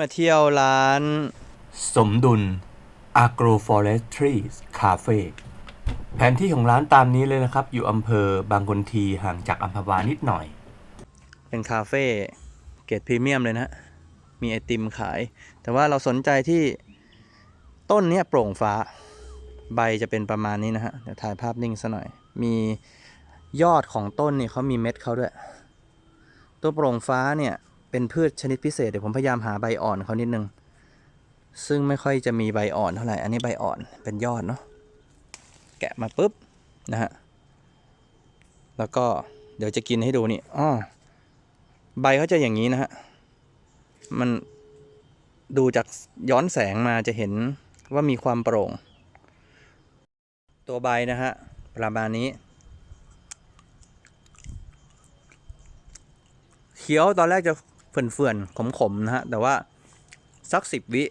มาเที่ยวร้าน สมดุล Agroforestry Cafe แผนที่ของร้านตามนี้เลยนะครับ อยู่อำเภอบางคนทีห่างจากอัมพวานิดหน่อย เป็นคาเฟ่เกรดพรีเมียมเลยนะฮะมีไอติมขาย แต่ว่าเราสนใจที่ต้นเนี้ยโปร่งฟ้า ใบจะเป็นประมาณนี้นะฮะ เดี๋ยวถ่ายภาพนิ่งซะหน่อย มียอดของต้นนี่เขามีเม็ดเขาด้วย ตัวโปร่งฟ้าเนี่ย เป็นพืชชนิดพิเศษเดี๋ยวผมพยายามหาใบอ่อนเขานิดนึง ซึ่งไม่ค่อยจะมีใบอ่อนเท่าไหร่ อันนี้ใบอ่อนเป็นยอดเนาะ แกะมาปุ๊บนะฮะ แล้วก็เดี๋ยวจะกินให้ดูนี่อ้อใบเขาจะอย่างนี้นะฮะ มันดูจากย้อนแสงมาจะเห็นว่ามีความโปร่ง ตัวใบนะฮะประมาณนี้เคี้ยวตอนแรกจะ เฟื่อนๆขมๆนะฮะแต่ว่าสักสิบวิ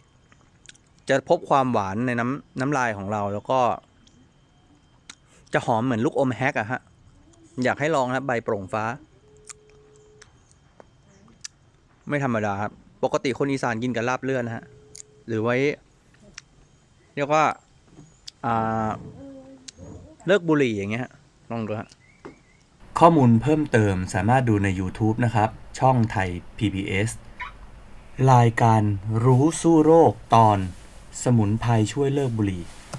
จะพบความหวานในน้ำน้ำลายของเราแล้วก็ จะหอมเหมือนลูกอมแฮกอะฮะ อยากให้ลองนะใบโปร่งฟ้า ไม่ธรรมดาครับ ปกติคนอีสานกินกับลาบเลือดนะฮะ หรือไว้ เรียกว่าอ่าเลิกบุหรี่อย่างเงี้ยฮะลองดูฮะ ข้อมูลเพิ่มเติมสามารถดูใน YouTube นะครับ ช่องไทย PBS รายการรู้สู้โรคตอน สมุนไพรช่วยเลิกบุหรี่